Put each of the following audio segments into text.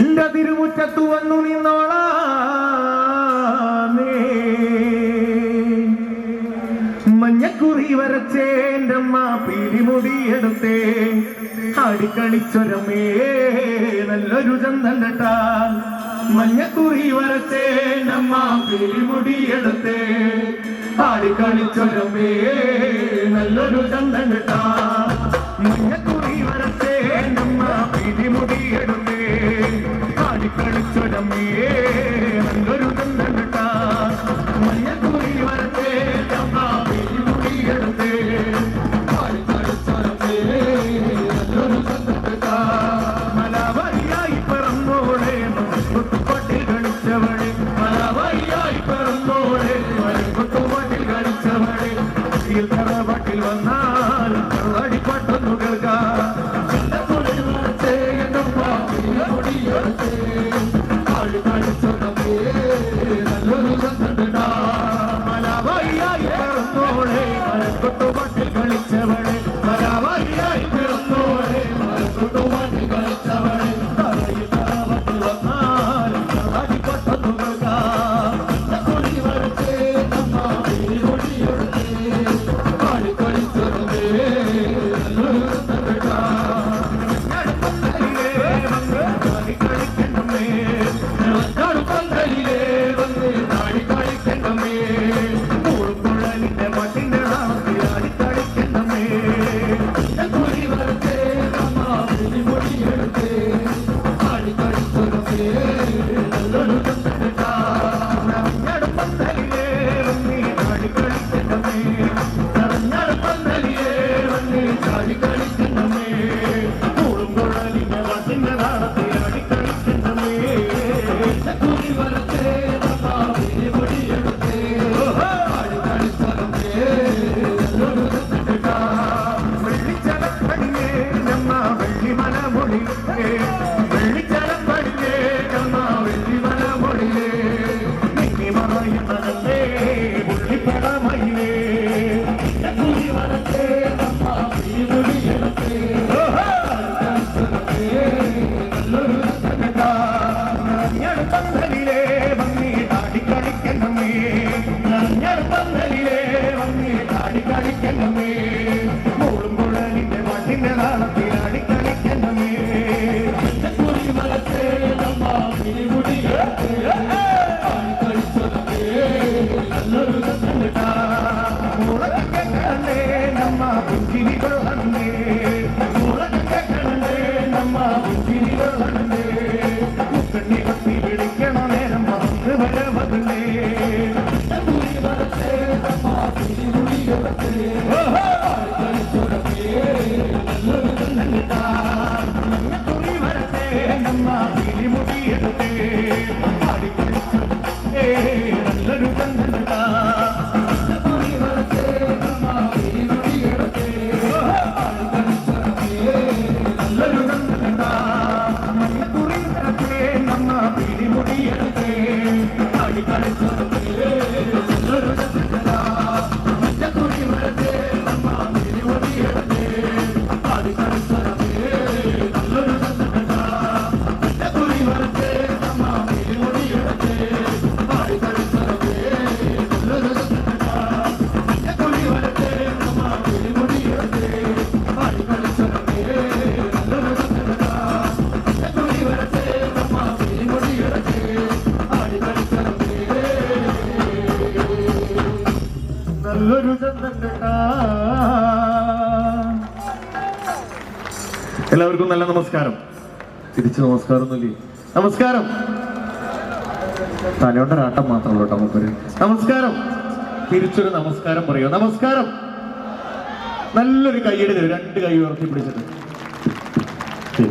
എന്റെ തിരുമുറ്റത്തു വന്നു നിന്നോളാമേ. മഞ്ഞക്കുറി വരച്ചേ എന്റെ അമ്മ പിരിമുടിയെടുത്തേ അടിക്കണിച്ചൊരമേ നല്ലൊരു ചന്തൻ കേട്ടാ. മഞ്ഞക്കുറി വരച്ചേ നമ്മ പിരിമുടിയെടുത്തേ ആടിക്കളിച്ചൊരമേ നല്ലൊരു ചന്തൻ കേട്ടാ. മഞ്ഞ വണ്ടിയിൽ കറവട്ടിൽ വന്നാൽ الله قد വിളിച്ച് നമസ്കാരം നൽകി നമസ്കാരം. തലയുടെ രാട്ടം മാത്രമല്ല നമുക്കൊരു നമസ്കാരം. തിരിച്ചൊരു നമസ്കാരം പറയുക. നമസ്കാരം. നല്ലൊരു കൈയ്യടി തരും. രണ്ട് കൈ ഉയർത്തി പിടിച്ചിട്ട്.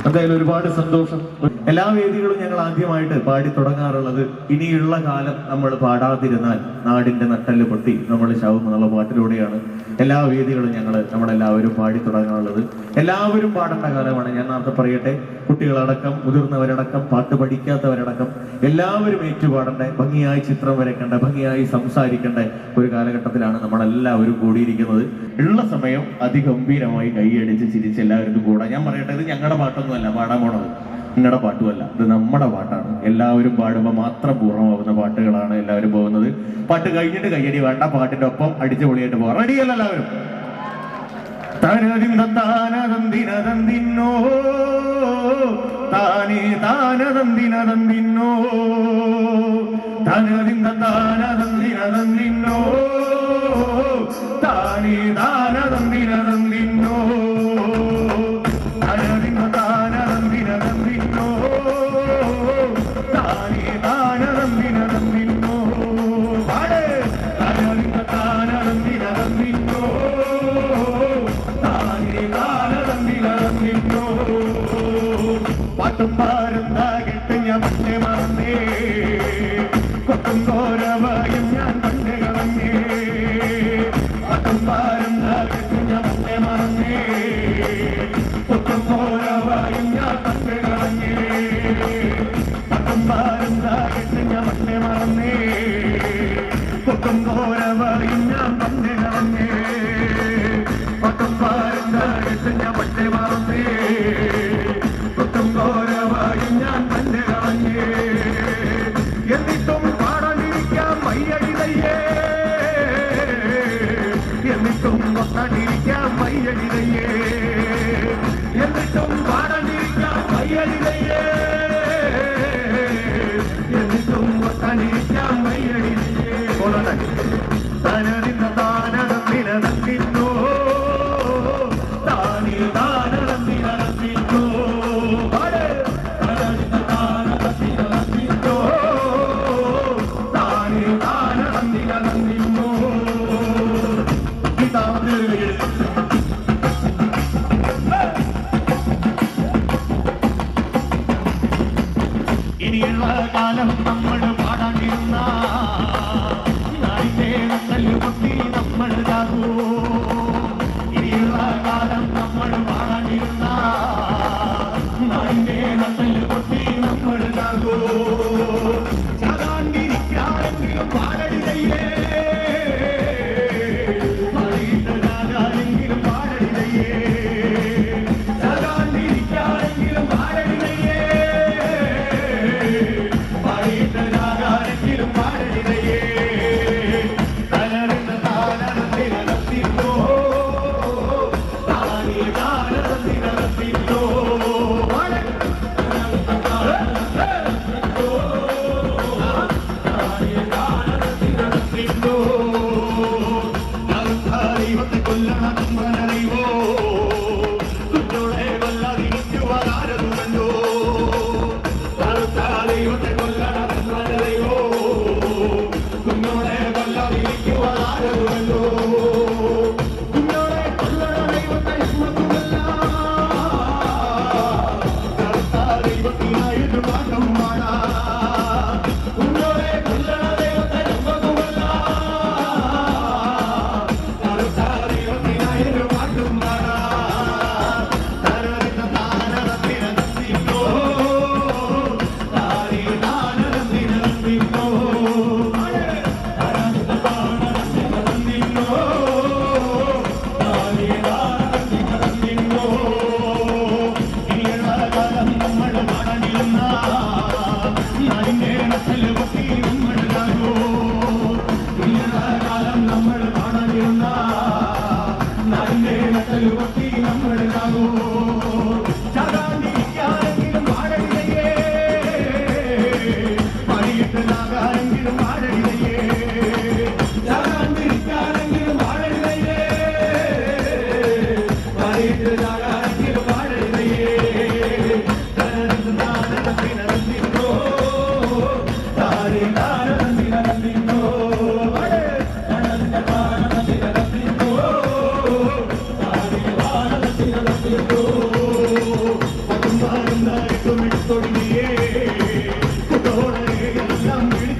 എന്തായാലും ഒരുപാട് സന്തോഷം. എല്ലാ വേദികളും ഞങ്ങൾ ആദ്യമായിട്ട് പാടി തുടങ്ങാറുള്ളത് ഇനിയുള്ള കാലം നമ്മൾ പാടാതിരുന്നാൽ നാടിന്റെ നട്ടൽ പൊട്ടി. നമ്മൾ ശവം എന്നുള്ള പാട്ടിലൂടെയാണ് എല്ലാ വേദികളും ഞങ്ങൾ നമ്മളെല്ലാവരും പാടി തുടങ്ങാറുള്ളത്. എല്ലാവരും പാടേണ്ട കാലമാണ്. ഞാൻ നേരത്തെ പറയട്ടെ കുട്ടികളടക്കം മുതിർന്നവരടക്കം പാട്ട് പഠിക്കാത്തവരടക്കം എല്ലാവരും ഏറ്റുപാടണ്ടേ. ഭംഗിയായി ചിത്രം വരയ്ക്കേണ്ട ഭംഗിയായി സംസാരിക്കേണ്ട. ഒരു കാലഘട്ടത്തിലാണ് നമ്മളെല്ലാവരും കൂടിയിരിക്കുന്നത്. ഉള്ള സമയം അതിഗംഭീരമായി കൈയടിച്ച് ചിരിച്ച് എല്ലാവരും കൂടാ. ഞാൻ പറയട്ടെ ഇത് ഞങ്ങളുടെ പാട്ടൊന്നുമല്ല പാടാൻ പോണത്. നിങ്ങളുടെ പാട്ടുമല്ല. ഇത് നമ്മുടെ പാട്ടാണ്. എല്ലാവരും പാടുമ്പോൾ മാത്രം പൂർണമാവുന്ന പാട്ടുകളാണ് എല്ലാവരും പോകുന്നത്. പാട്ട് കഴിഞ്ഞിട്ട് കയ്യടി വേണ്ട. പാട്ടിന്റെ ഒപ്പം അടിച്ചു പൊളിയായിട്ട് പോകാം. റെഡിയല്ല എല്ലാവരും? തനതിന്തോ താനേ താനതന്തിനതന്തിന്നോ? തനതിന്ത പാട്ടും പാരും ഞാൻ പണ്ടേ മറന്നേ കൊട്ടും കോരവായും ഞാൻ പണ്ടേ കളഞ്ഞേ പാട്ടും പാരും ഞാൻ പണ്ടേ മറന്നേ കൊട്ടും കോരവായും ഞാൻ പണ്ടേ കളഞ്ഞേ പാട്ടും ഞാൻ പണ്ടേ മറന്നേ കൊട്ടും കോരവായും ഞാൻ പണ്ടേ കളഞ്ഞേ പട്ടും പാരണ്ടായിട്ട് ഞാൻ പണ്ടേ Armando.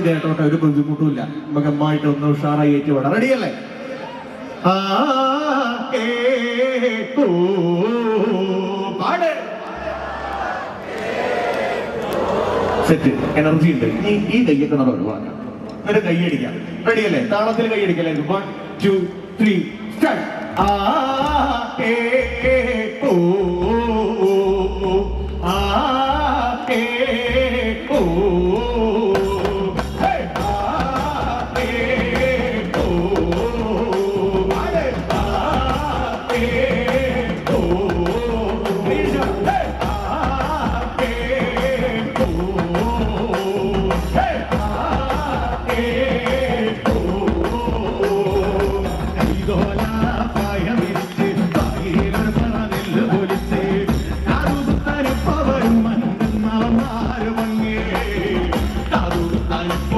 ഒന്ന് കേട്ടോട്ടെ ഒരു ബുദ്ധിമുട്ടുമില്ല. നമുക്ക് അമ്മായിട്ട് ഒന്ന് ഉഷാറായി ഏറ്റു റെഡിയല്ലേ ആ സെറ്റ് എനർജി ഉണ്ട്. ഈ ഈ കയ്യൊക്കെ നമ്മൾ ഒഴിവാക്കാം എന്നിട്ട് കൈയടിക്കാം റെഡിയല്ലേ താളത്തിൽ കൈയടിക്കല്ലേ വൺ ടു ത്രീ സ്റ്റാർട്ട് ആ ഓ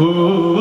ഓ